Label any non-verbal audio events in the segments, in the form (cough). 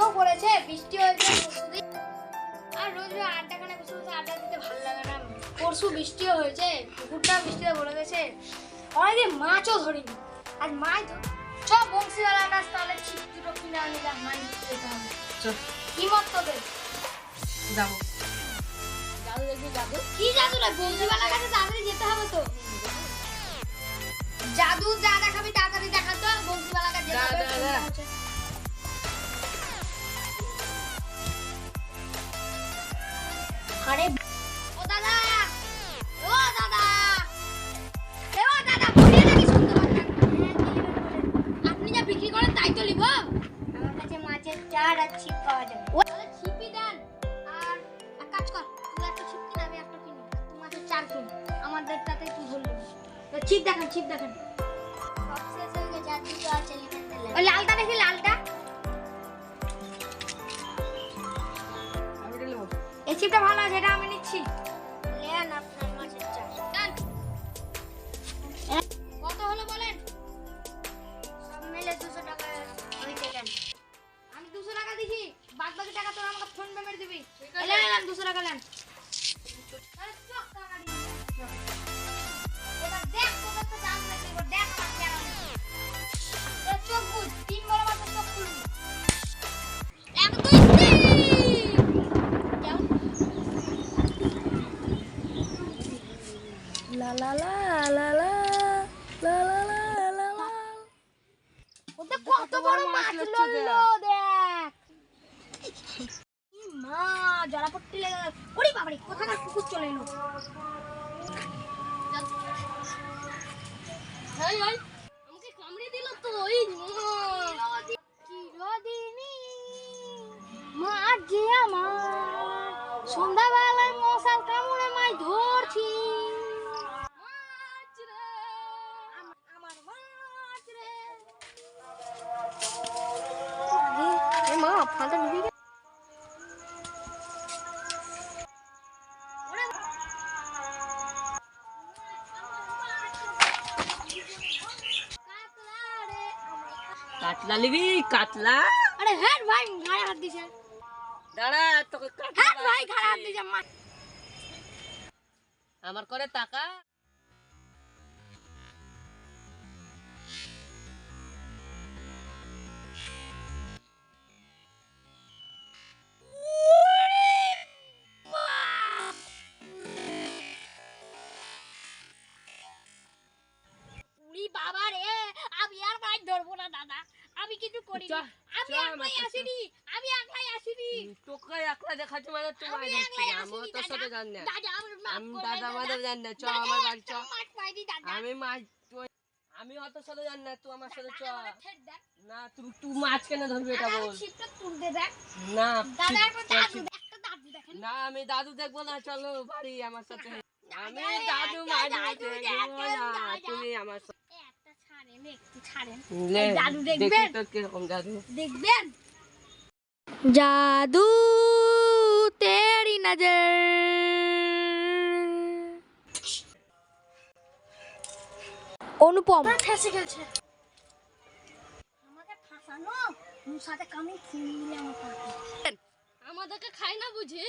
মেঘও পড়েছে বৃষ্টি হয়েছে পরশুদিন। আর রোজ বসে বসে আড্ডা দিতে ভালো লাগে না। পরশু বৃষ্টিও হয়েছে পুকুরটা বৃষ্টিতে ভরে গেছে। অনেকদিন মাছও ধরিনি। আজ মাছ ধর চ বংশীওয়ালার কাছ তাহলে দুটো কিনে মাছ ধরতে যেতে হবে। কি মত তোদের যাব। জাদু দেখবি জাদু কি জাদু বংশীওয়ালার কাছে তাড়াতাড়ি যেতে হবে তো। জাদু যা দেখাবি তাড়াতাড়ি দেখা তো বংশীওয়ালার কাছে যেতে হবে। আরে ও দাদা! ও দাদা! এ ও দাদা বলিয়ে নাকি শুনতে পাচ্ছেন? আপনি যা বিক্রি করেন তাই তো নিব আমার কাছে মাছের চার আর ছিপ পাওয়া যাবে। ও ছিপই দেন। আর এক কাজ কর তুই একটা ছিপ কিনে আমি একটা কিনি। তুই মাছের চার কিন। আমাদেরটাতে তুই ধরলি ছিপ দেখান ছিপ দেখান। সবশেষে ওই যা দুটো আছে লালটা দেখি লালটা। এই ছিপটা ভালো আছে এটা আমি নিচ্ছি। নেন আপনার মাছের চাষ। নেন। কত হলো বলেন? সব মিলে দুশো টাকা হয়েছে কেন আমি দুশো টাকা দিছি বাদ বাকি টাকা তোর আমাকে ফোন পে মেরে দিবি। দুশো টাকা নেন লা লা লা লা লা লা লা লা la লা ওতে কত বড় মাছ লড়লো দেখ মা জলাপট্টি পড়তে লাগা ওরে বাবারে কোথাকার কুকুর চলে এলো? এই এই। কাতলা নিবি কাতলা? আরে হ্যাঁ ভাই ঘাড়ে হাত দিছে। দাঁড়া তোকে হ্যাঁ ভাই ঘাড়ে হাত দিছে। মা। আমার করে টাকা? বাবা রে আমি আর মাছ ধরবো না দাদা। আমি কিছু করি আমি একলাই আসিনি আমি একলাই আসিনি। তোকে একলা দেখাচ্ছে মানে আমি সাথে জানি না। দাদা আমার মাফ করে দাদা। আমাদের জানি না চ আমার বাড়ি চ। আমি মাছ আমি অত সাথে জানি না তুই আমার সাথে চ। না তুই তুই মাছ কেন ধরবি এটা বল। না দাদা একটা দেখেন। না আমি দাদু দেখব না চলো বাড়ি আমার সাথে। আমি দাদু মাছ তুমি আমার সাথে দেখবেন? জাদু। তেরি নজর। অনুপম। ফেসে গেছে আমাকে ফাঁসানো? মুসাতে কামড়ে খেয়ে নিলে আমার আমাদেরকে খাই না বুঝি?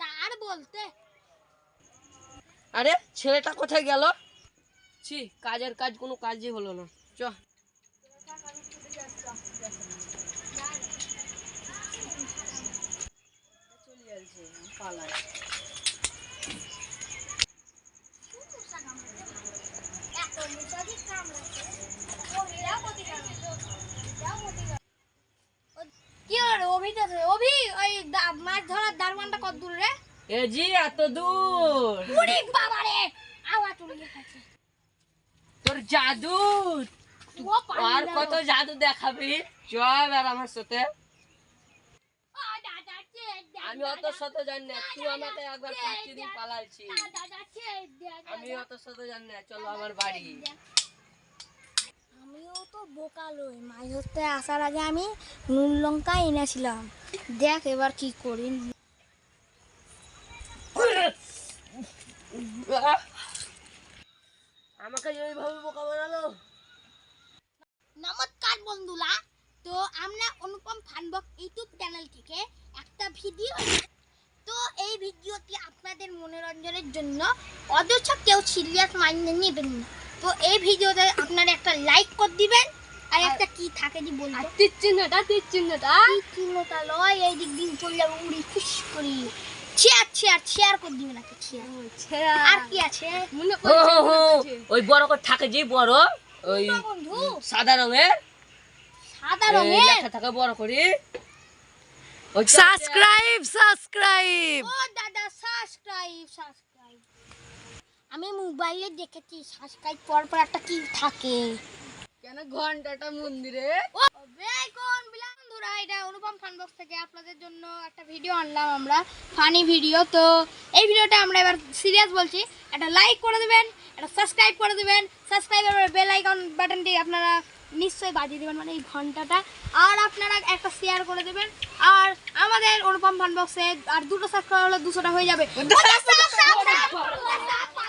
তার বলতে। আরে ছেলেটা কোথায় গেল? ছি কাজের কাজ কোনো কাজই হলো না। চ কি হলো অভিটা অভি ওই মাছ ধরার দারমানটা কত দূর এত দূর। বাবা রে আওয়া তুলে তোর জাদু আর কত জাদু দেখাবি? চল আর আমার সাথে। আমি অত শত জানি না তুই আমাকে একবার পাঁচটি দিন পালাইছি আমি অত শত জানি না চলো আমার বাড়ি। আমিও তো বোকা লই মাছ ধরতে আসার আগে আমি নুন লঙ্কা এনেছিলাম। দেখ এবার কি করি। আমাকে বোকা বানালো নমস্কার বন্ধুরা। তো আমরা অনুপম ফানবক ইউটিউব চ্যানেল থেকে একটা ভিডিও তো এই ভিডিওটি আপনাদের মনোরঞ্জনের জন্য। অথচ কেউ সিরিয়াস মাইন্ডে নেবেন না। তো এই ভিডিওতে আপনারা একটা লাইক করে দিবেন আর একটা কি থাকে যে আর বলব তীর চিহ্নটা তীর চিহ্নটা। চিহ্নটা লয় এই দিক দিন চললে উড়ি খুশ করি। শেয়ার শেয়ার শেয়ার করে দিবেন একটা শেয়ার আর কি আছে? ওই বড় করে থাকে যে বড় ওই সাদা রঙের। সাদা রঙের। লেখা থাকে বড় করে। Subscribe subscribe. ও দাদা সাবস্ক্রাইব সাবস্ক্রাইব। আমি মোবাইলে দেখেছি সাবস্ক্রাইব করার পর একটা কি থাকে? কেন ঘন্টাটা মন্দিরে? বন্ধুরা এটা অনুপম ফানবক্স থেকে আপনাদের জন্য একটা ভিডিও আনলাম আমরা ফানি ভিডিও তো এই ভিডিওটা আমরা এবার সিরিয়াস বলছি একটা লাইক করে দেবেন একটা সাবস্ক্রাইব করে দেবেন সাবস্ক্রাইবের বেল আইকন বাটনটি আপনারা নিশ্চয়ই বাজিয়ে দেবেন মানে এই ঘন্টাটা। আর আপনারা একটা শেয়ার করে দেবেন। আর আমাদের অনুপম ফানবক্সে আর দুটো সাবস্ক্রাইব হলে দুশোটা হয়ে যাবে। (laughs)